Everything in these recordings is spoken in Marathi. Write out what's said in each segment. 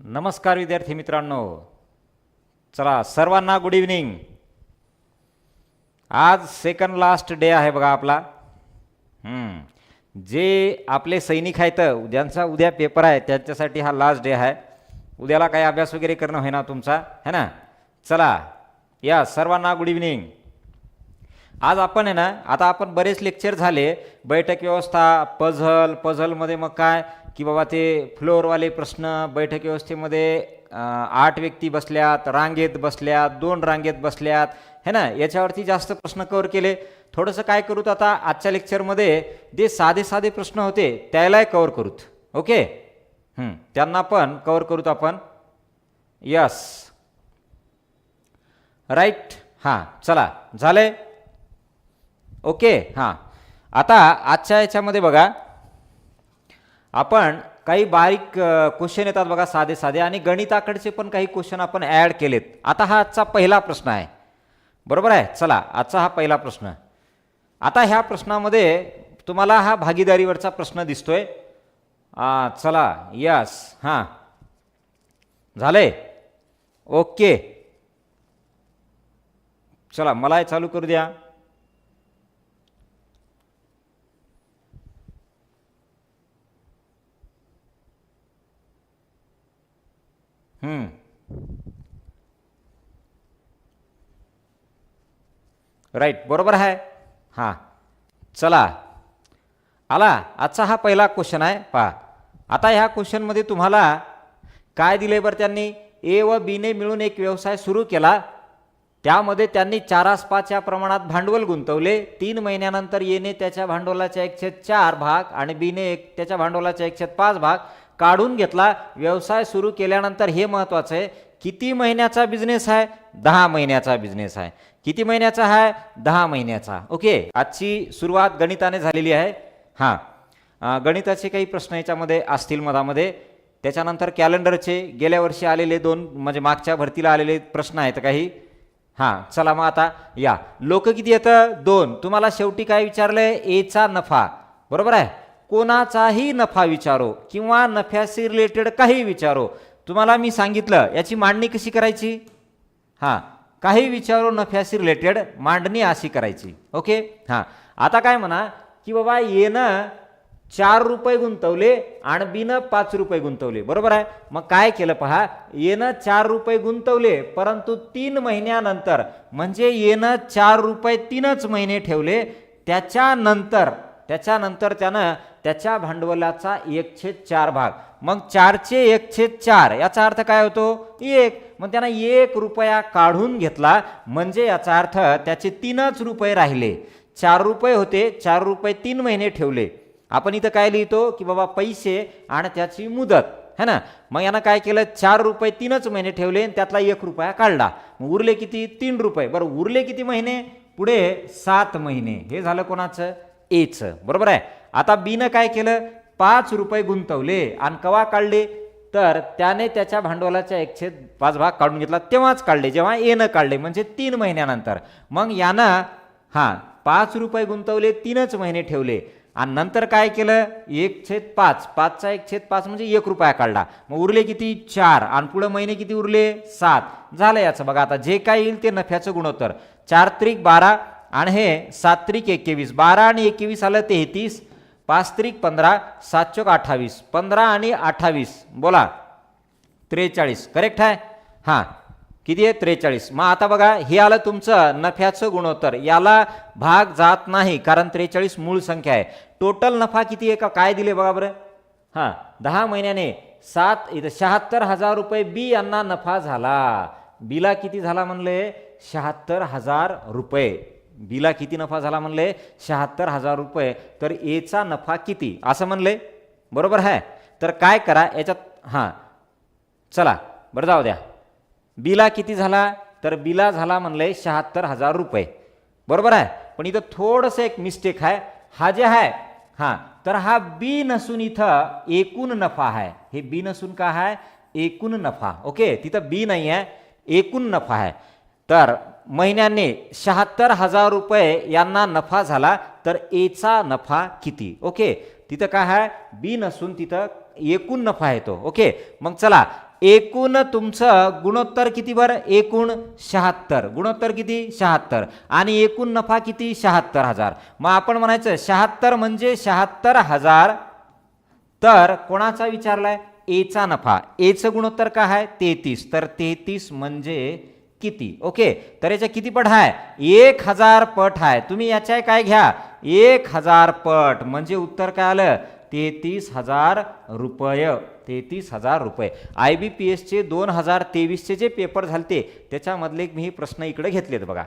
नमस्कार विद्यार्थी मित्रांनो. चला सर्वांना गुड इव्हनिंग आज सेकंड लास्ट डे आहे बघा आपला. जे आपले सैनिक आहेत ज्यांचा उद्या पेपर आहे त्यांच्यासाठी हा लास्ट डे आहे. उद्याला काही अभ्यास वगैरे करणं होईना तुमचा है ना? चला या सर्वांना गुड इव्हनिंग आज आपण आहे ना आता आपण बरेच लेक्चर झाले. बैठक व्यवस्था पझल पझलमध्ये मग काय? की बाबा ते फ्लोअरवाले प्रश्न बैठक व्यवस्थेमध्ये आठ व्यक्ती बसल्यात रांगेत बसल्यात दोन रांगेत बसल्यात. है ना? याच्यावरती जास्त प्रश्न कवर केले. थोडंसं काय करूत आता आजच्या लेक्चरमध्ये जे साधे साधे प्रश्न होते त्यालाही कवर करूत. ओके? त्यांना पण कवर करूत आपण. यस राईट हां. चला. झालंय? ओके हां. आता आजच्या याच्यामध्ये बघा आपण काही बारीक क्वेश्चन येतात बघा साधे साधे आणि गणिताकडचे पण काही क्वेश्चन आपण ॲड केलेत. आता हा आजचा पहिला प्रश्न आहे. बरोबर आहे? चला आजचा हा पहिला प्रश्न. आता ह्या प्रश्नामध्ये तुम्हाला हा भागीदारीवरचा प्रश्न दिसतोय. चला यस हां. झालंय? ओके. चला मला हे चालू करू द्या. राईट बरोबर आहे. हां. चला. आला आजचा हा पहिला क्वेश्चन आहे. पहा. आता ह्या क्वेश्चनमध्ये तुम्हाला काय दिले बरं त्यांनी? ए व बीने मिळून एक व्यवसाय सुरू केला. त्यामध्ये त्यांनी चारास पाच या प्रमाणात भांडवल गुंतवले. तीन महिन्यानंतर येने त्याच्या भांडवलाच्या एकशे चार भाग आणि बीने एक त्याच्या भांडवलाच्या एकशे पाच भाग. काढून घेतला. व्यवसाय सुरू केल्यानंतर हे महत्त्वाचं आहे किती महिन्याचा बिझनेस आहे? दहा महिन्याचा बिझनेस आहे. किती महिन्याचा आहे? दहा महिन्याचा. ओके आजची सुरुवात गणिताने झालेली आहे. हां. गणिताचे काही प्रश्न याच्यामध्ये असतील मधामध्ये. त्याच्यानंतर कॅलेंडरचे गेल्या वर्षी आलेले दोन म्हणजे मागच्या भरतीला आलेले प्रश्न आहेत काही. हां चला मग आता या. लोक किती येतं दोन. तुम्हाला शेवटी काय विचारलंय? एचा नफा. बरोबर आहे? कोणाचाही नफा विचारो किंवा नफ्याशी रिलेटेड काही विचारो. तुम्हाला मी सांगितलं याची मांडणी कशी करायची? हां काही विचारो नफ्याशी रिलेटेड मांडणी अशी करायची. ओके हां. आता काय म्हणा की बाबा येणं चार रुपये गुंतवले आणि बिनं पाच रुपये गुंतवले. बरोबर आहे? मग काय केलं पहा येणं चार रुपये गुंतवले परंतु तीन महिन्यानंतर म्हणजे येणं चार रुपये तीनच महिने ठेवले त्याच्यानंतर त्याच्यानंतर त्यानं त्याच्या भांडवलाचा एक छेद चार भाग. मग चारचे एक छेद चार याचा अर्थ काय होतो? एक. मग त्यानं एक रुपया काढून घेतला म्हणजे याचा अर्थ त्याचे तीनच रुपये राहिले. चार रुपये होते चार रुपये तीन महिने ठेवले. आपण इथं काय लिहितो? की बाबा पैसे आणि त्याची मुदत है ना? मग यानं काय केलं? चार रुपये तीनच महिने ठेवले आणि त्यातला एक रुपया काढला. मग उरले किती? तीन रुपये. बरं उरले किती महिने? पुढे सात महिने. हे झालं कोणाचं? एचं. बरोबर आहे? आता बीनं काय केलं? पाच रुपये गुंतवले. आणि कवा काढले? तर त्याने त्याच्या भांडवलाच्या एकशे पाच भाग काढून घेतला. तेव्हाच काढले. जेव्हा एनं काढले म्हणजे तीन महिन्यानंतर. मग यानं हां पाच रुपये गुंतवले तीनच महिने ठेवले. आणि नंतर काय केलं? एक छेद पाच. पाचचा एक छेद पाच म्हणजे एक रुपया काढला. मग उरले किती? चार. आणि पुढं महिने किती उरले? सात. झालं याचं. बघा आता जे काय येईल ते नफ्याचं गुणोत्तर. चार त्रिक बारा आणि हे सात त्रिक एकवीस. बारा आणि एकवीस आलं तेहतीस. पाच त्रिक पंधरा सात चोक अठ्ठावीस. पंधरा आणि अठ्ठावीस. बोला. त्रेचाळीस. करेक्ट आहे? हां. किती आहे? त्रेचाळीस. मग आता बघा हे आलं तुमचं नफ्याचं गुणोत्तर. याला भाग जात नाही कारण त्रेचाळीस मूळ संख्या आहे. टोटल नफा किती आहे? का काय दिले बघा बरं? हां. दहा महिन्याने सात इथं शहात्तर हजार रुपये बी यांना नफा झाला. बीला किती झाला म्हणले? शहात्तर हजार रुपये. बीला किती नफा झाला म्हणले? शहात्तर हजार रुपये. तर एचा नफा किती? असं म्हणले. बरोबर आहे? तर काय करा? याच्यात हां. चला बरं जाऊ द्या. बिला किती झाला? तर बिला झाला म्हणले शहात्तर हजार रुपये. बरोबर आहे? पण इथं थोडंसं एक मिस्टेक आहे. हा जे आहे हां. तर हा बी नसून इथं एकूण नफा आहे. हे बी नसून का आहे? एकूण नफा. ओके? तिथं बी नाही आहे. एकूण नफा आहे. तर महिन्याने शहात्तर हजार रुपये यांना नफा झाला तर एचा नफा किती? ओके तिथं काय आहे? बी नसून तिथं एकूण नफा येतो. ओके मग चला एकूण तुमचं गुणोत्तर किती बरं? एकूण शहात्तर. गुणोत्तर किती? शहात्तर. आणि एकूण नफा किती? शहात्तर हजार. मग आपण म्हणायचं शहात्तर म्हणजे शहात्तर हजार तर कोणाचा विचारलाय? एचा नफा. एचं गुणोत्तर काय आहे? तेहतीस. तर तेहतीस म्हणजे किती? ओके तर याच्या किती पट आहे एक हजार पट आहे तुम्ही याच्या काय घ्या? एक हजार पट. म्हणजे उत्तर काय आलं? तेहतीस हजार रुपये. तेहतीस हजार रुपये. आय बी पी एसचे दोन हजार तेवीसचे जे पेपर झालते त्याच्यामधले मी प्रश्न इकडे घेतलेत बघा.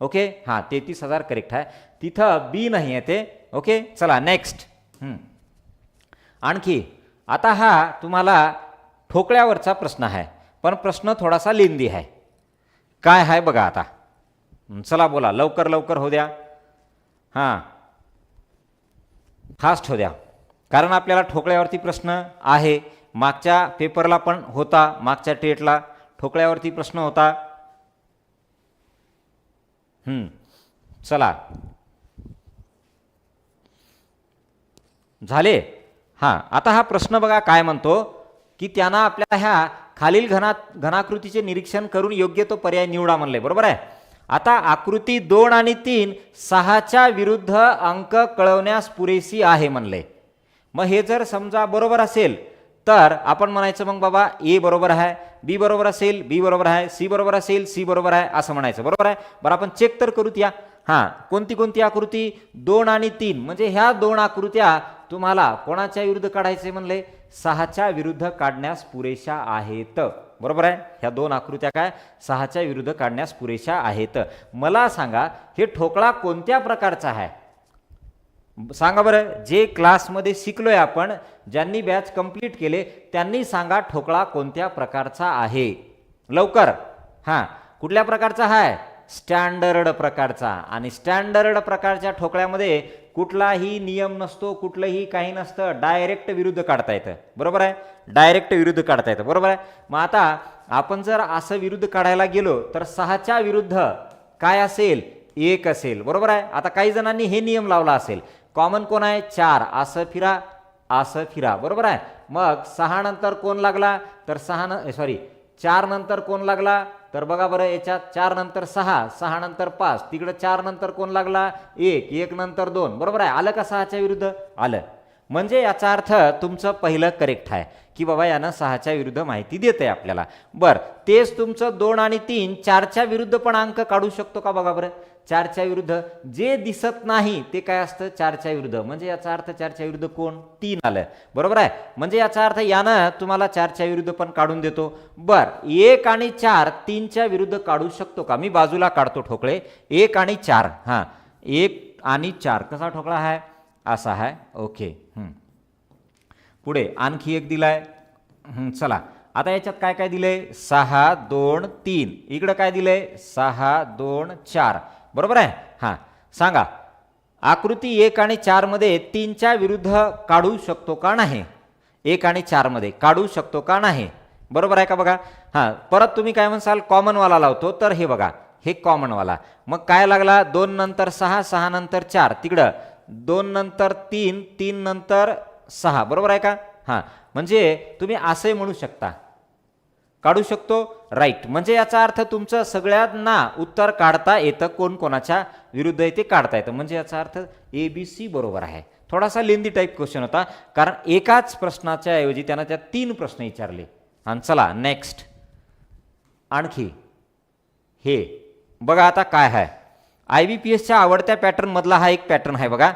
ओके? हां तेहतीस हजार करेक्ट आहे तिथं बी नाही आहे ते. ओके? चला नेक्स्ट आणखी आता हा तुम्हाला ठोकळ्यावरचा प्रश्न आहे पण प्रश्न थोडासा लेंदी आहे काय आहे बघा आता. चला बोला लवकर लवकर हो द्या. हां. फास्ट हो द्या. कारण आपल्याला ठोकळ्यावरती प्रश्न आहे. मागच्या पेपरला पण होता मागच्या टेटला ठोकळ्यावरती प्रश्न होता. चला. झाले? हां. आता हा प्रश्न बघा काय म्हणतो की त्यांना आपल्या ह्या खालील घना घनाकृतीचे निरीक्षण करून योग्य तो पर्याय निवडा म्हणले. बरोबर आहे? आता आकृती दोन आणि तीन सहाच्या विरुद्ध अंक कळवण्यास पुरेशी आहे म्हणले. मग हे जर समजा बरोबर असेल तर आपण म्हणायचं मग बाबा ए बरोबर आहे बी बरोबर असेल बी बरोबर आहे सी बरोबर असेल सी बरोबर आहे असं म्हणायचं. बरोबर आहे? बरं आपण चेक तर करूत या. हां कोणती कोणती आकृती? दोन आणि तीन. म्हणजे ह्या दोन आकृत्या तुम्हाला कोणाच्या विरुद्ध काढायचे म्हणले? सहाच्या विरुद्ध काढण्यास पुरेशा आहेत. बरोबर आहे? ह्या दोन आकृत्या काय? सहाच्या विरुद्ध काढण्यास पुरेशा आहेत. मला सांगा हे ठोकळा कोणत्या प्रकारचा आहे? सांगा बरं. जे क्लासमध्ये शिकलोय आपण ज्यांनी बॅच कंप्लीट केले त्यांनी सांगा ठोकळा कोणत्या प्रकारचा आहे. लवकर. हां कुठल्या प्रकारचा आहे? स्टँडर्ड प्रकारचा. आणि स्टँडर्ड प्रकारच्या ठोकळ्यामध्ये कुठलाही नियम नसतो कुठलंही काही नसतं. डायरेक्ट विरुद्ध काढता येतं. बरोबर आहे? डायरेक्ट विरुद्ध काढता येतं. बरोबर आहे? मग आता आपण जर असं विरुद्ध काढायला गेलो तर सहाच्या विरुद्ध काय असेल? एक असेल. बरोबर आहे? आता काही जणांनी हे नियम लावला असेल. कॉमन कोण आहे? चार. असं फिरा असं फिरा. बरोबर आहे? मग सहा नंतर कोण लागला? तर सहा न सॉरी चार नंतर कोण लागला? तर बघा बरं याच्यात चार नंतर सहा सहा नंतर पाच तिकडं चार नंतर कोण लागला? एक एक नंतर दोन. बरोबर आहे? आलं का सहाच्या विरुद्ध? आलं. म्हणजे याचा अर्थ तुमचं पहिलं करेक्ट आहे. की बाबा यानं सहाच्या विरुद्ध माहिती देत आहे आपल्याला. बरं तेच तुमचं दोन आणि तीन चारच्या विरुद्ध पण अंक काढू शकतो का बघा बरं? चारच्या विरुद्ध जे दिसत नाही ते काय असतं? चारच्या विरुद्ध. म्हणजे याचा अर्थ चारच्या विरुद्ध कोण? तीन आलं बरोबर आहे? म्हणजे याचा अर्थ यानं तुम्हाला चारच्या विरुद्ध पण काढून देतो. बर एक आणि चार तीनच्या विरुद्ध काढू शकतो का? मी बाजूला काढतो ठोकळे. एक आणि चार. हां. एक आणि चार. कसा ठोकळा आहे असा आहे ओके. पुढे आणखी एक दिलाय. चला. आता याच्यात काय काय दिलंय? सहा दोन तीन. इकडं काय दिलंय? सहा दोन चार. बरोबर आहे? हां. सांगा आकृती एक आणि चारमध्ये तीनच्या विरुद्ध काढू शकतो का नाही? एक आणि चारमध्ये काढू शकतो का नाही? बरोबर आहे का बघा? हां. परत तुम्ही काय म्हणसाल कॉमनवाला लावतो. तर हे बघा हे कॉमनवाला. मग काय लागला? दोन नंतर सहा सहा नंतर चार. तिकडं. दोन नंतर तीन तीन नंतर सहा. बरोबर आहे का? हां. म्हणजे तुम्ही असंही म्हणू शकता. काढू शकतो? राईट म्हणजे याचा अर्थ तुमचं सगळ्यांना उत्तर काढता येतं. कोण कोणाच्या विरुद्ध आहे ते काढता येतं. म्हणजे याचा अर्थ ए बी सी बरोबर आहे. थोडासा लेंदी टाईप क्वेश्चन होता. कारण एकाच प्रश्नाच्या ऐवजी त्यांना त्या तीन प्रश्न विचारले. आणि चला नेक्स्ट आणखी. हे. बघा आता काय आहे. आय बी पी एसच्या आवडत्या पॅटर्नमधला हा एक पॅटर्न आहे बघा.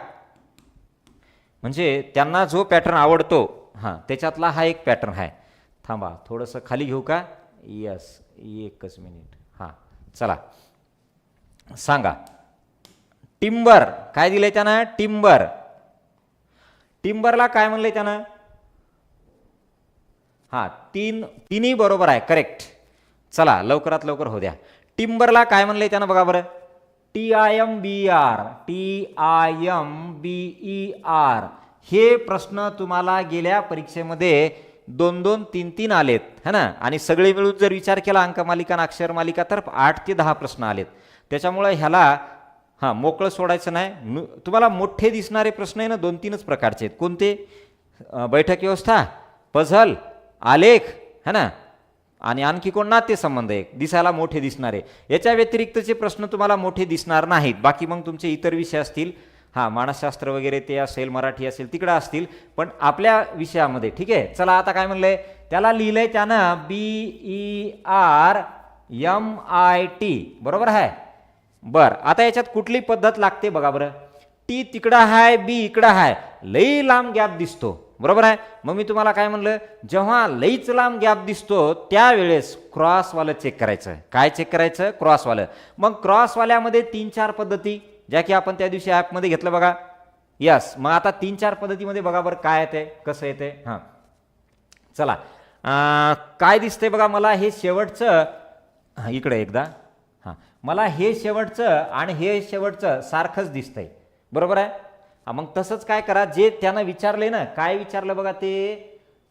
म्हणजे त्यांना जो पॅटर्न आवडतो हां त्याच्यातला हा एक पॅटर्न आहे. थांबा थोडंसं खाली घेऊ का? यस एकच मिनिट हां चला. सांगा. टिंबर काय दिलं आहे त्यानं? टिंबर. टिंबरला काय म्हणलंय त्यानं? हां तीन तिन्ही बरोबर आहे करेक्ट चला लवकरात लवकर हो द्या. टिंबरला काय म्हणलंय त्यानं बघा बरं? T I M B R T I M B E R हे प्रश्न तुम्हाला गेल्या परीक्षेमध्ये दोन दोन तीन तीन आलेत है ना? आणि सगळे मिळून जर विचार केला अंक मालिका आणि अक्षर मालिका तर आठ ते दहा प्रश्न आलेत. त्याच्यामुळे ह्याला हां मोकळं सोडायचं नाही. तुम्हाला मोठे दिसणारे प्रश्न आहे ना दोन तीनच प्रकारचे आहेत. कोणते? बैठक व्यवस्था पझल आलेख है ना? आणि आणखी कोण? नातेसंबंध आहे दिसायला मोठे दिसणारे. याच्या व्यतिरिक्तचे प्रश्न तुम्हाला मोठे दिसणार नाहीत. बाकी मग तुमचे इतर विषय असतील. हां मानसशास्त्र वगैरे ते असेल मराठी असेल तिकडं असतील पण आपल्या विषयामध्ये ठीक आहे? चला आता काय म्हणलंय त्याला लिहिलंय त्यानं B E R M I T बरोबर आहे? बर आता याच्यात कुठली पद्धत लागते बघा बरं. टी तिकडं आहे बी इकडं आहे. लई लांब गॅप दिसतो बरोबर आहे? मग मी तुम्हाला काय म्हणलं? जेव्हा लईच लांब गॅप दिसतो त्यावेळेस क्रॉसवालं चेक करायचं. काय चेक करायचं? क्रॉसवालं. मग क्रॉसवाल्यामध्ये तीन चार पद्धती. ज्या की आपण त्या दिवशी ॲपमध्ये घेतलं बघा. यस मग आता तीन चार पद्धतीमध्ये बघा बरं काय येते कसं येते. हां. चला. काय दिसतंय बघा मला हे शेवटचं हां इकडे एकदा. हां. मला हे शेवटचं आणि हे शेवटचं सारखंच दिसतंय. बरोबर आहे? हां मग तसंच काय करा जे त्यांना विचारले ना काय विचारलं बघा ते.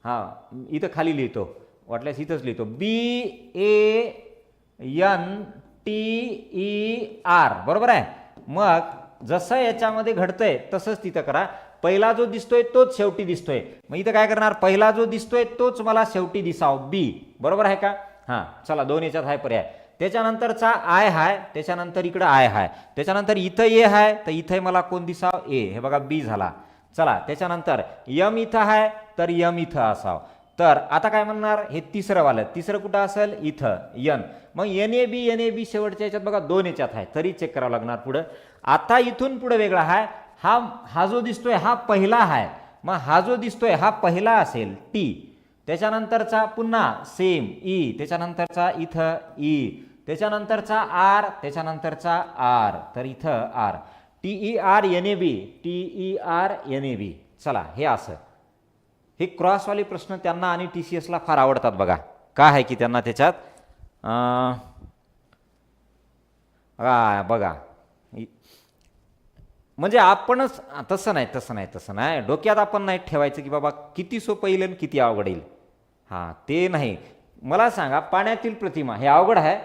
हां इथं खाली लिहितो. वाटल्यास इथंच लिहितो. B A N T E R बरोबर आहे? मग जसं याच्यामध्ये घडतंय तसंच तिथं करा. पहिला जो दिसतोय तोच शेवटी दिसतोय. मग इथं काय करणार? पहिला जो दिसतोय तोच मला शेवटी दिसाव. बी बरोबर आहे का? हां चला दोन याच्यात आहे पर्याय. त्याच्यानंतरचा आय हाय त्याच्यानंतर इकडं आय हाय. त्याच्यानंतर इथं ए हाय तर इथे मला कोण दिसाव? ए हे बघा बी झाला. चला त्याच्यानंतर यम इथं आहे तर यम इथं असाव. तर आता काय म्हणणार? हे तिसरं वालं. तिसरं कुठं असेल? इथं. यन. मग N A B N A बी शेवटच्या याच्यात बघा दोन याच्यात आहे. तरी चेक करावं लागणार पुढं. आता इथून पुढं वेगळा आहे. हा हा जो दिसतोय हा पहिला आहे. मग हा जो दिसतोय हा पहिला असेल टी त्याच्यानंतरचा पुन्हा सेम ई e. त्याच्यानंतरचा इथं ई त्याच्यानंतरचा आर त्याच्यानंतरचा आर तर इथं R T E R N A B T E R N A B चला हे असं. हे क्रॉसवाले प्रश्न त्यांना आणि टी सी एसला फार आवडतात बघा. काय आहे की त्यांना त्याच्यात? बघा. म्हणजे आपणच तसं नाही तसं नाही तसं नाही. डोक्यात आपण नाही ठेवायचं की बाबा किती सोपं येईल आणि किती अवघड येईल. हां ते नाही. मला सांगा पाण्यातील प्रतिमा हे अवघड आहे?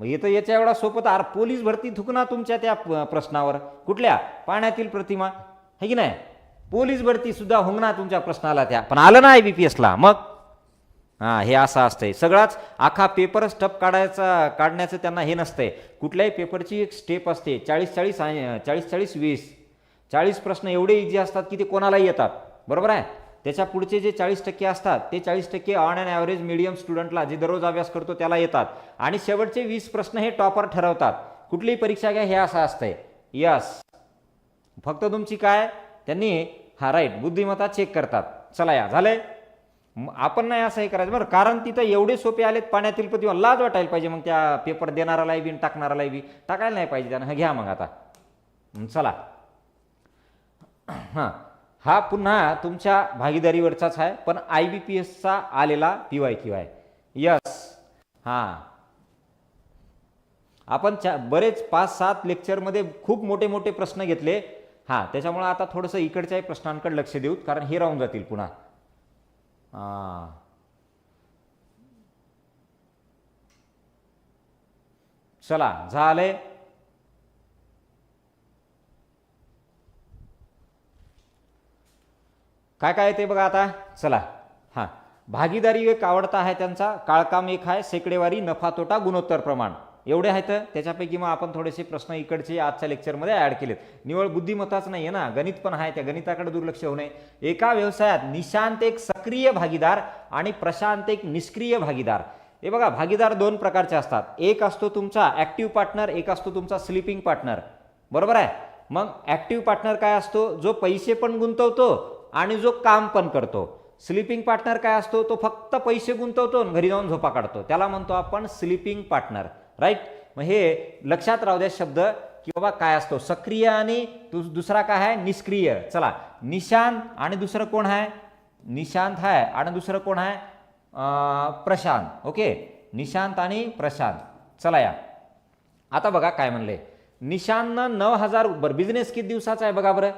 मग येतं याच्या एवढा सोपं तर पोलीस भरती थुकना तुमच्या त्या प्रश्नावर. कुठल्या? पाण्यातील प्रतिमा. है की नाही? पोलीस भरती सुद्धा होंगना तुमच्या प्रश्नाला त्या पण आलं ना आय बी पी एसला मग? हां हे असं असतंय. सगळाच आखा पेपरच टप काढायचा काढण्याचं त्यांना हे नसतंय. कुठल्याही पेपरची एक स्टेप असते. चाळीस चाळीस चाळीस चाळीस वीस. चाळीस प्रश्न एवढे इझी असतात की ते कोणालाही येतात. बरोबर आहे? त्याच्या पुढचे जे चाळीस टक्के असतात ते चाळीस टक्के ऑन अँड ॲव्हरेज मिडियम स्टुडंटला जे दररोज अभ्यास करतो त्याला येतात. आणि शेवटचे वीस प्रश्न हे टॉपर ठरवतात. कुठलीही परीक्षा घ्या हे असं असतंय. यस फक्त तुमची काय? त्यांनी हा राईट बुद्धिमत्ता चेक करतात. चला या झालंय? आपण नाही असं हे करायचं बरं कारण तिथं एवढे सोपे आलेत पाण्यातील प्रतिमा लाज वाटायला पाहिजे मग त्या पेपर देणारालाही बी आणि टाकणारालाही बी टाकायला नाही पाहिजे त्यानं. घ्या मग आता. चला. हां हा पुन्हा तुमच्या भागीदारीवरचाच आहे पण आय बी पी एसचा आलेला पी वाय क्यू आहे. यस हां. आपण चा बरेच पाच सात लेक्चरमध्ये खूप मोठे मोठे प्रश्न घेतले. हां त्याच्यामुळं आता थोडंसं इकडच्याही प्रश्नांकडे लक्ष देऊत कारण हे राहून जातील पुन्हा. हां. चला झालंय काय काय ते बघा आता. चला हां. भागीदारी एक आवडता आहे त्यांचा काळकाम एक आहे शेकडेवारी नफा तोटा गुणोत्तर प्रमाण. एवढे आहेत त्याच्यापैकी मग आपण थोडेसे प्रश्न इकडचे आजच्या लेक्चरमध्ये ॲड केलेत. निवळ बुद्धिमत्ताच नाही आहे ना गणित पण आहे त्या गणिताकडे दुर्लक्ष होऊ नये. एका व्यवसायात निशांत एक सक्रिय भागीदार आणि प्रशांत एक निष्क्रिय भागीदार. हे बघा भागीदार दोन प्रकारचे असतात. एक असतो तुमचा ॲक्टिव्ह पार्टनर एक असतो तुमचा स्लिपिंग पार्टनर बरोबर आहे? मग ॲक्टिव्ह पार्टनर काय असतो? जो पैसे पण गुंतवतो आणि जो काम पण करतो. स्लिपिंग पार्टनर काय असतो? तो फक्त पैसे गुंतवतो आणि घरी जाऊन झोपा काढतो. त्याला म्हणतो आपण स्लिपिंग पार्टनर राईट? मग हे लक्षात राहू द्या शब्द की बाबा काय असतो? सक्रिय आणि दुसरा काय आहे? निष्क्रिय. चला निशांत आणि दुसरं कोण आहे? निशांत आहे आणि दुसरं कोण आहे? प्रशांत. ओके? निशांत आणि प्रशांत. चला या. आता बघा काय म्हणले. निशांतनं नऊ हजार बरं बिझनेस किती दिवसाचा आहे बघा बरं?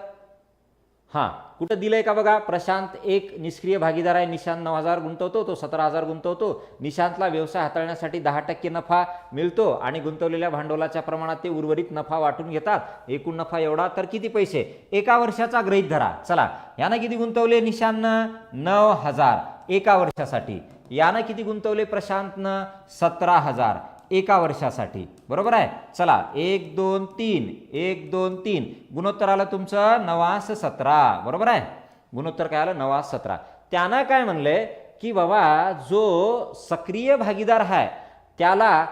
हां कुठं दिलंय का बघा? प्रशांत एक निष्क्रिय भागीदार आहे. निशांत नऊ हजार गुंतवतो तो सतरा हजार गुंतवतो. निशांतला व्यवसाय हाताळण्यासाठी दहा टक्के नफा मिळतो आणि गुंतवलेल्या भांडवलाच्या प्रमाणात ते उर्वरित नफा वाटून घेतात. एकूण नफा एवढा तर किती पैसे? एका वर्षाचा ग्रहित धरा. चला यानं किती गुंतवले निशांतनं? नऊ हजार. एका वर्षासाठी. यानं किती गुंतवले प्रशांतनं? सतरा हजार. एका वर्षासाठी. बरोबर आहे? चला एक दोन तीन. एक दोन तीन. गुणोत्तर आलं तुमचं नवास सतरा. बरोबर आहे? गुणोत्तर काय आलं? नवास सतरा. त्यानं काय म्हणले? की बाबा जो सक्रिय भागीदार आहे त्याला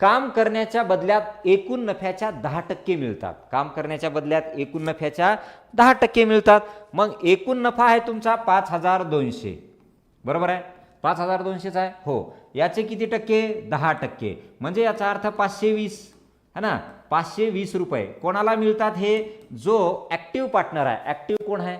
काम करण्याच्या बदल्यात एकूण नफ्याच्या दहा टक्के मिळतात. काम करण्याच्या बदल्यात एकूण नफ्याच्या दहा टक्के मिळतात. मग एकूण नफा आहे तुमचा पाच हजार दोनशे. बरोबर आहे? पाच हजार दोनशेचा आहे? हो. याचे किती टक्के? दहा टक्के. म्हणजे याचा अर्थ पाचशे वीस. है ना? पाचशे वीस रुपये. कोणाला मिळतात हे? जो ॲक्टिव्ह पार्टनर आहे. ॲक्टिव्ह कोण आहे?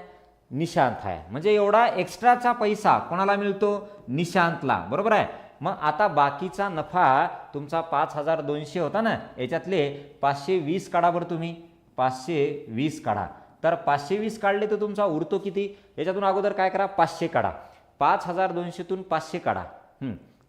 निशांत आहे. म्हणजे एवढा एक्स्ट्राचा पैसा कोणाला मिळतो? निशांतला. बरोबर आहे? मग आता बाकीचा नफा तुमचा पाच हजार दोनशे होता ना? याच्यातले पाचशे वीस काढा बरं तुम्ही. पाचशे वीस काढा. तर पाचशे वीस काढले तर तुमचा उरतो किती? याच्यातून अगोदर काय करा? पाचशे काढा. पाच हजार दोनशेतून पाचशे काढा.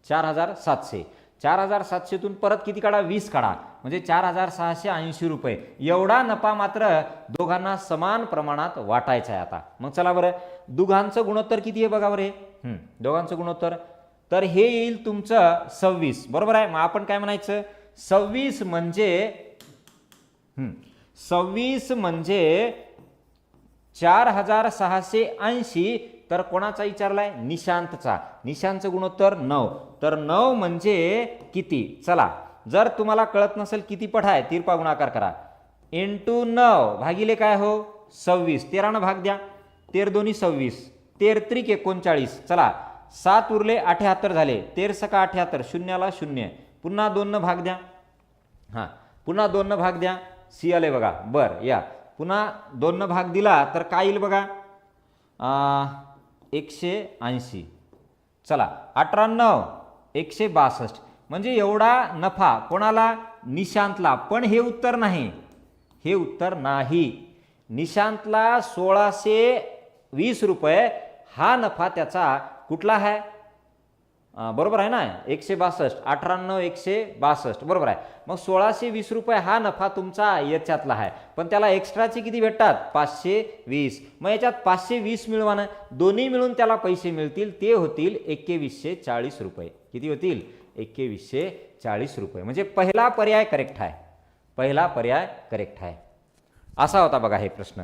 चार हजार सातशे. चार हजार सातशेतून परत किती काढा? वीस काढा. म्हणजे चार हजार सहाशे ऐंशी रुपये. एवढा नफा मात्र दोघांना समान प्रमाणात वाटायचा आहे आता. मग चला बरं. दोघांचं गुणोत्तर किती आहे बघा बरं दोघांचं गुणोत्तर. तर हे येईल तुमचं सव्वीस. बरोबर आहे? मग आपण काय म्हणायचं? सव्वीस म्हणजे सव्वीस म्हणजे चार हजार सहाशे ऐंशी तर कोणाचा विचारलाय? निशांतचा. निशांतचं गुणोत्तर नऊ. तर नऊ म्हणजे किती? चला जर तुम्हाला कळत नसेल किती पट आहे तिरपा गुणाकार करा. इंटू नऊ भागिले काय हो? सव्वीस. तेरानं भाग द्या. तेर दोन्ही सव्वीस. तेर त्रिक एकोणचाळीस. चला सात उरले अठ्याहत्तर झाले. तेर सका अठ्याहत्तर. शून्याला शून्य. पुन्हा दोननं भाग द्या. हां पुन्हा दोननं भाग द्या. सी आले बघा. बर या. पुन्हा दोननं भाग दिला तर काय येईल बघा? एकशे ऐंशी. चला अठराण्णव एकशे बासष्ट. म्हणजे एवढा नफा कोणाला? निशांतला. पण हे उत्तर नाही. हे उत्तर नाही. निशांतला सोळाशे वीस रुपये. हा नफा त्याचा कुठला आहे? बरोबर आहे ना? एकशे बासष्ट अठराण्णव एकशे बासष्ट बरोबर आहे. मग सोळाशे वीस रुपये हा नफा तुमचा याच्यातला आहे. पण त्याला एक्स्ट्राचे किती भेटतात? पाचशे वीस. मग याच्यात पाचशे वीस मिळवानं दोन्ही मिळून त्याला पैसे मिळतील. ते होतील एकवीसशे चाळीस रुपये. किती होतील? एकवीसशे चाळीस रुपये. म्हणजे पहिला पर्याय करेक्ट आहे. पहिला पर्याय करेक्ट आहे. असा होता बघा हे प्रश्न.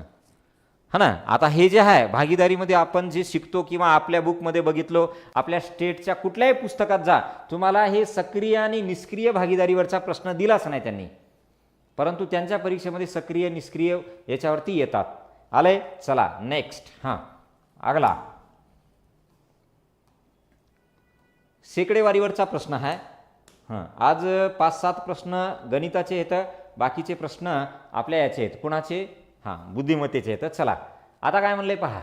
हा ना? आता हे जे आहे भागीदारीमध्ये आपण जे शिकतो किंवा आपल्या बुकमध्ये बघितलो आपल्या स्टेटच्या कुठल्याही पुस्तकात जा तुम्हाला हे सक्रिय आणि निष्क्रिय भागीदारीवरचा प्रश्न दिलाच नाही त्यांनी. परंतु त्यांच्या परीक्षेमध्ये सक्रिय निष्क्रिय याच्यावरती येतात. आलंय? चला नेक्स्ट हां. आगला. शेकडेवारीवरचा प्रश्न आहे. हां. आज पाच सात प्रश्न गणिताचे येतं बाकीचे प्रश्न आपल्या याचे आहेत. कुणाचे? हां बुद्धिमत्तेचे आहेत. चला आता काय म्हणलंय पहा.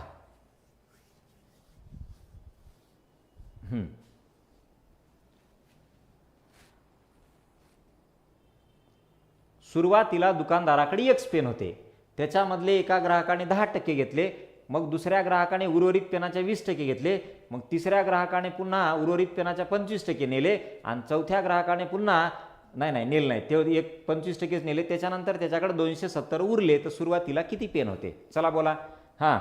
सुरुवातीला दुकानदाराकडे एक पेन होते. त्याच्यामधले एका ग्राहकाने दहा टक्के घेतले मग दुसऱ्या ग्राहकाने उर्वरित पेनाच्या वीस टक्के घेतले मग तिसऱ्या ग्राहकाने पुन्हा उर्वरित पेनाच्या पंचवीस टक्के नेले आणि चौथ्या ग्राहकाने पुन्हा नाही नाही नेल नाही. ते एक पंचवीस टक्केच नेले. त्याच्यानंतर त्याच्याकडे दोनशे सत्तर उरले तर सुरुवातीला किती पेन होते? चला बोला. हां.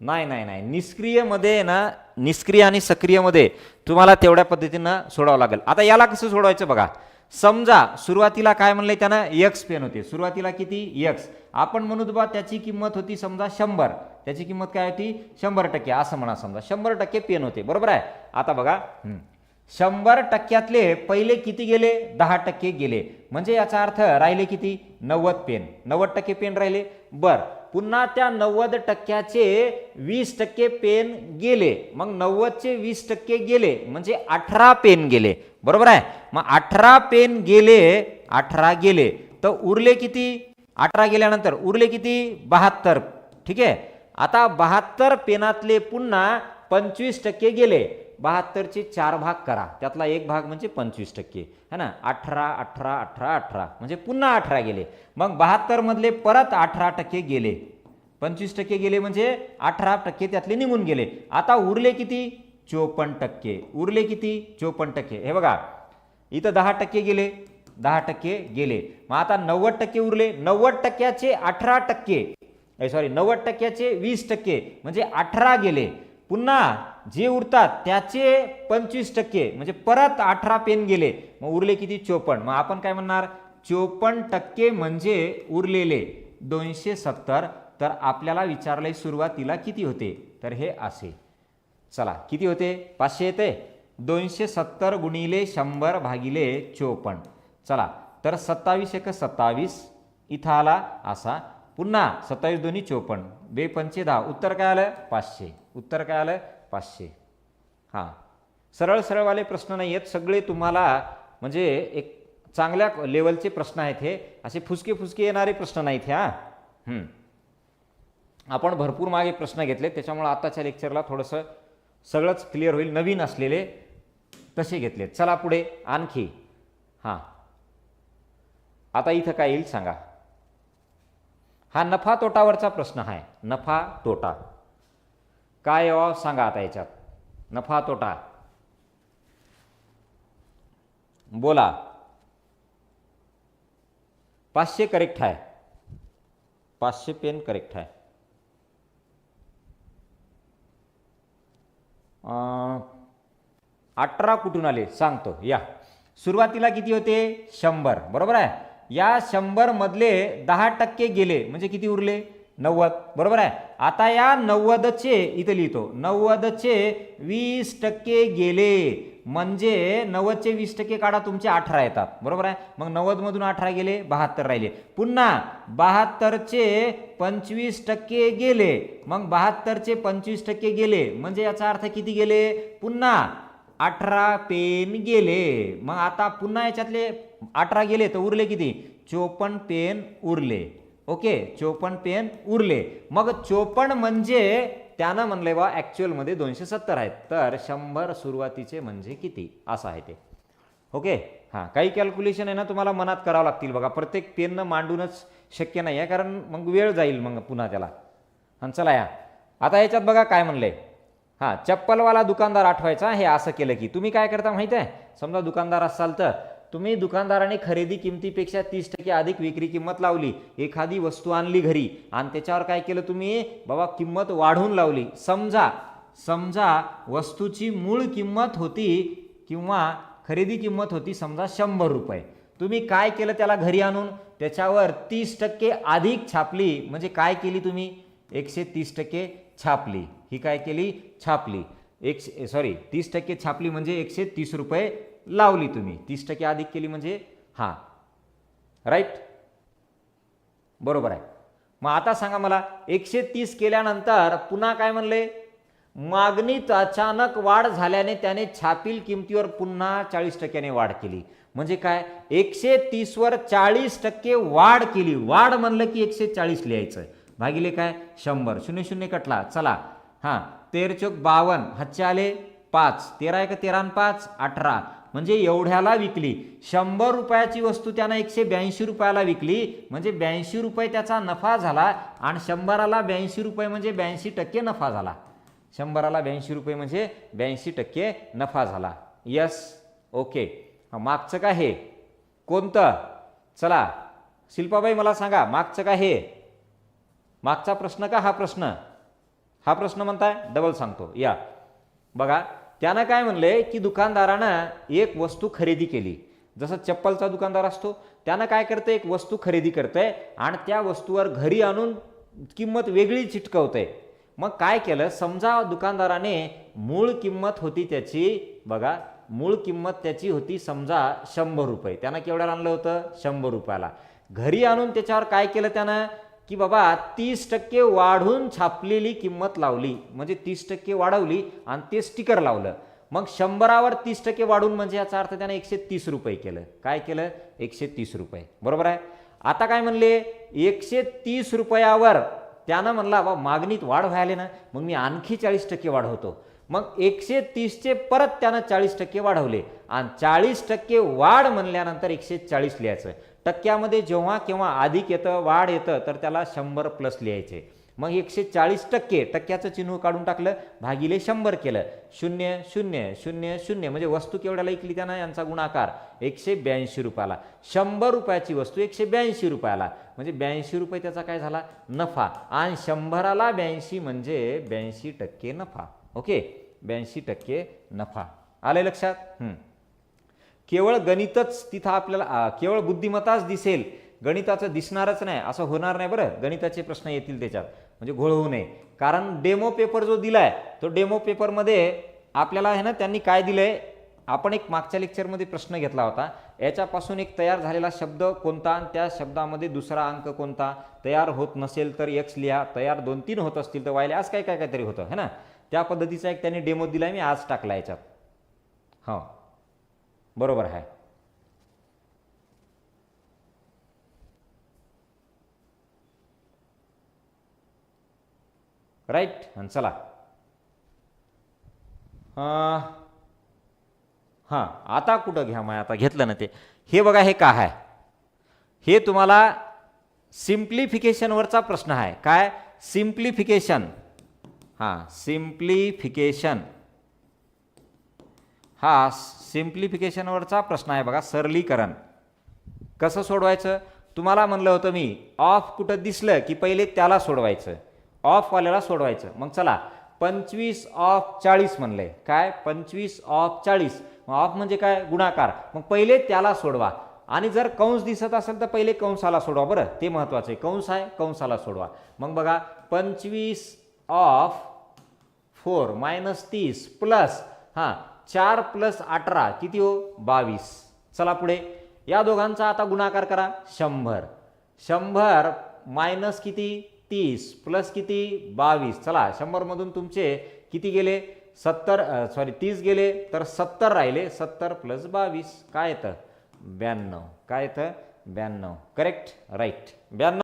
नाही नाही नाही. निष्क्रियमध्ये ना निष्क्रिय आणि सक्रियमध्ये तुम्हाला तेवढ्या पद्धतीनं सोडावं लागेल. आता याला कसं सोडवायचं बघा. समजा सुरुवातीला काय म्हणले त्यानं? एक्स पेन होते. सुरुवातीला किती? यक्स आपण म्हणू बा त्याची किंमत होती समजा शंभर. त्याची किंमत काय होती? शंभर टक्के. असं म्हणा समजा. शंभर टक्के पेन होते. बरोबर आहे? आता बघा. शंभर टक्क्यातले पहिले किती गेले? दहा टक्के गेले. म्हणजे याचा अर्थ राहिले किती? नव्वद पेन. नव्वद टक्के पेन राहिले. बर. पुन्हा त्या नव्वद टक्क्याचे वीस टक्के पेन गेले. मग नव्वदचे वीस टक्के गेले म्हणजे अठरा पेन गेले. बरोबर आहे? मग अठरा पेन गेले अठरा गेले. तर उरले किती? अठरा गेल्यानंतर उरले किती? बहात्तर. ठीक आहे? आता बहात्तर पेनातले पुन्हा पंचवीस टक्के गेले. बहात्तरचे चार भाग करा. त्यातला एक भाग म्हणजे पंचवीस टक्के. है ना? अठरा अठरा अठरा अठरा. म्हणजे पुन्हा अठरा गेले. मग बहात्तरमधले परत अठरा टक्के गेले. पंचवीस टक्के गेले म्हणजे अठरा टक्के त्यातले निघून गेले. आता उरले किती? चोपन्न टक्के. उरले किती? चोपन्न टक्के. हे बघा. इथं दहा टक्के गेले. दहा टक्के गेले. मग आता नव्वद टक्के उरले. नव्वद टक्क्याचे अठरा टक्के. सॉरी नव्वद टक्क्याचे वीस टक्के. म्हणजे अठरा गेले. पुन्हा जे उरतात त्याचे पंचवीस टक्के म्हणजे परत अठरा पेन गेले मग उरले किती? चोपन्न. मग आपण काय म्हणणार? चोपन्न टक्के म्हणजे उरलेले दोनशे सत्तर. तर आपल्याला विचारले सुरुवातीला किती होते? तर हे असे. चला किती होते? पाचशे येते? दोनशे सत्तर गुणिले शंभर भागिले चोपन्न. चला तर सत्तावीस एक सत्तावीस. इथं आला असा. पुन्हा सत्तावीस दोन्ही चोपन्न. बे पंचे दहा. उत्तर काय आलं? पाचशे. उत्तर काय आलं? पाचशे. हां. सरळ सरळवाले प्रश्न नाही आहेत सगळे तुम्हाला म्हणजे एक चांगल्या लेवलचे प्रश्न आहेत हे. असे फुसके फुसके येणारे प्रश्न नाहीत हे हां. आपण भरपूर मागे प्रश्न घेतले. त्याच्यामुळे आताच्या लेक्चरला थोडंसं सगळंच क्लिअर होईल. नवीन असलेले तसे घेतले चला पुढे आणखी. हां. आता इथं काय येईल सांगा. हा नफा तोटावरचा प्रश्न आहे. नफा तोटा. काय यावं हो? सांगा आता याच्यात. नफा तोटा. बोला. पाचशे करेक्ट आहे. पाचशे पेन करेक्ट आहे. अठरा कुठून आले? सांगतो. या. सुरुवातीला किती होते? शंभर. बरोबर आहे? या शंभरमधले दहा टक्के गेले. म्हणजे किती उरले? नव्वद. बरोबर आहे? आता या नव्वदचे इथं लिहितो. नव्वदचे वीस टक्के गेले. म्हणजे नव्वदचे वीस टक्के काढा तुमचे अठरा येतात. बरोबर आहे? मग नव्वदमधून अठरा गेले बहात्तर राहिले. पुन्हा बहात्तरचे पंचवीस टक्के गेले. मग बहात्तरचे पंचवीस टक्के गेले. म्हणजे याचा अर्थ किती गेले? पुन्हा अठरा पेन गेले. मग आता पुन्हा याच्यातले अठरा गेले तर उरले किती? चोपन्न पेन उरले. ओके चोपन्न पेन उरले. मग चोपन्न म्हणजे त्यानं म्हणले बा ॲक्च्युअलमध्ये दोनशे सत्तर आहेत. तर शंभर सुरुवातीचे म्हणजे किती? असं आहे ते. ओके? हां काही कॅल्क्युलेशन आहे ना तुम्हाला मनात करावं लागतील बघा. प्रत्येक पेननं मांडूनच शक्य नाही आहे कारण मग वेळ जाईल मग पुन्हा त्याला. आणि चला या. आता याच्यात बघा काय म्हणलंय. हां चप्पलवाला दुकानदार आठवायचा. हे असं केलं की. तुम्ही काय करता माहीत आहे? समजा दुकानदार असाल तर. तुम्ही दुकानदाराने खरेदी किमतीपेक्षा तीस टक्के अधिक विक्री किंमत लावली एखादी वस्तू आणली घरी आणि त्याच्यावर काय केलं तुम्ही? बाबा किंमत वाढवून लावली. समजा समजा वस्तूची मूळ किंमत होती किंवा खरेदी किंमत होती समजा शंभर रुपये. तुम्ही काय केलं त्याला घरी आणून? त्याच्यावर तीस टक्के अधिक छापली. म्हणजे काय केली तुम्ही? एकशे तीस टक्के छापली. ही काय केली? छापली. एकशे सॉरी तीस टक्के छापली म्हणजे एकशे तीस रुपये लावली तुम्ही. तीस टक्के अधिक केली म्हणजे हां. राईट बरोबर आहे. मग आता सांगा मला एकशे तीस केल्यानंतर पुन्हा काय म्हणले? मागणीत अचानक वाढ झाल्याने त्याने छापील किमतीवर पुन्हा चाळीस टक्क्याने वाढ केली. म्हणजे काय? एकशे तीसवर चाळीस टक्के वाढ केली. वाढ म्हणलं की एकशे चाळीस लिहायचं. भागिले काय? शंभर. शून्य शून्य कटला. चला. हां. तेरचोक बावन्न आले पाच. तेरा एक तेरा पाच. अठरा. म्हणजे एवढ्याला विकली. शंभर रुपयाची वस्तू त्यानं एकशे ब्याऐंशी रुपयाला विकली. म्हणजे ब्याऐंशी रुपये त्याचा नफा झाला आणि शंभराला ब्याऐंशी रुपये म्हणजे ब्याऐंशी टक्के नफा झाला. शंभराला ब्याऐंशी रुपये म्हणजे ब्याऐंशी टक्के नफा झाला. यस ओके मागचं काय हे? कोणतं? चला. शिल्पाबाई मला सांगा मागचं काय हे? मागचा प्रश्न का हा प्रश्न? हा प्रश्न म्हणताय? डबल सांगतो. या. बघा. त्यानं काय म्हणले की दुकानदारानं एक वस्तू खरेदी केली. जसं चप्पलचा दुकानदार असतो त्यानं काय करतं एक वस्तू खरेदी करतंय आणि त्या वस्तूवर घरी आणून किंमत वेगळी चिटकवतंय. मग काय केलं? समजा दुकानदाराने मूळ किंमत होती त्याची बघा मूळ किंमत त्याची होती समजा शंभर रुपये. त्यानं केवढ्याला आणलं होतं? शंभर रुपयाला. घरी आणून त्याच्यावर काय केलं त्यानं? की बाबा तीस टक्के वाढून छापलेली किंमत लावली. म्हणजे तीस टक्के वाढवली आणि ते स्टिकर लावलं. मग शंभरावर तीस टक्के वाढून म्हणजे याचा अर्थ त्याने एकशे तीस रुपये केलं. काय केलं? एकशे तीस रुपये. बरोबर आहे? आता काय म्हणले? एकशे तीस रुपयावर त्यानं म्हणला बा मागणीत वाढ व्हायला ना मग मी आणखी चाळीस टक्के वाढवतो. मग एकशे तीसचे परत त्यानं चाळीस टक्के वाढवले. आणि चाळीस टक्के वाढ म्हणल्यानंतर एकशे चाळीस लिहायचं. टक्क्यामध्ये जेव्हा केव्हा अधिक येतं वाढ येतं तर त्याला शंभर प्लस लिहायचे. मग एकशे चाळीस टक्के टक्क्याचं चिन्ह काढून टाकलं भागिले शंभर केलं. शून्य शून्य शून्य शून्य. म्हणजे वस्तू केवढ्याला ऐकली त्यानं? यांचा गुणाकार. एकशे ब्याऐंशी रुपयाला. शंभर रुपयाची वस्तू एकशे ब्याऐंशी रुपयाला. म्हणजे ब्याऐंशी रुपये त्याचा काय झाला? नफा. आणि शंभराला ब्याऐंशी म्हणजे ब्याऐंशी टक्के नफा. ओके? ब्याऐंशी टक्के नफा. आलं लक्षात? केवळ गणितच तिथं आपल्याला केवळ बुद्धिमत्ताच दिसेल. गणिताचं दिसणारच नाही असं होणार नाही बरं. गणिताचे प्रश्न येतील त्याच्यात. म्हणजे घोळ होऊ नये. कारण डेमो पेपर जो दिलाय तो डेमो पेपरमध्ये आपल्याला आहे ना त्यांनी काय दिलंय? आपण एक मागच्या लेक्चरमध्ये प्रश्न घेतला होता. याच्यापासून एक तयार झालेला शब्द कोणता? आणि त्या शब्दामध्ये दुसरा अंक कोणता? तयार होत नसेल तर एक्स लिहा. तयार दोन तीन होत असतील तर वायले आज काय काय काहीतरी होतं है ना? त्या पद्धतीचा एक त्यांनी डेमो दिला मी आज टाकला याच्यात. हो. बरोबर आहे. राईट आणि चला. हां. आता कुठं घ्या मग आता घेतलं ना ते. हे बघा हे काय आहे हे तुम्हाला सिम्प्लिफिकेशनवरचा प्रश्न आहे काय? सिम्प्लिफिकेशन. हां सिम्प्लिफिकेशन. हा सिम्प्लिफिकेशनवरचा प्रश्न आहे बघा सरलीकरण. कसं सोडवायचं? तुम्हाला म्हणलं होतं मी ऑफ कुठं दिसलं की पहिले त्याला सोडवायचं. ऑफवाल्याला सोडवायचं. मग चला पंचवीस ऑफ चाळीस म्हणलंय काय? पंचवीस ऑफ चाळीस. मग ऑफ म्हणजे काय? गुणाकार. मग पहिले त्याला सोडवा. आणि जर कंस दिसत असेल तर पहिले कंसाला सोडवा बरं. ते महत्त्वाचं आहे. कंस आहे कंसाला सोडवा. मग बघा पंचवीस ऑफ फोर मायनस तीस प्लस हां चार प्लस अठरा किती हो? बावीस. चला पुढे. या दोघांचा आता गुणाकार करा. शंभर. शंभर मायनस किती? तीस. प्लस किती? बावीस. चला शंभरमधून तुमचे किती गेले? सत्तर सॉरी तीस गेले तर सत्तर राहिले. सत्तर प्लस बावीस. काय येतं? ब्याण्णव. काय येतं? ब्याण्णव. करेक्ट राईट ब्याण्णव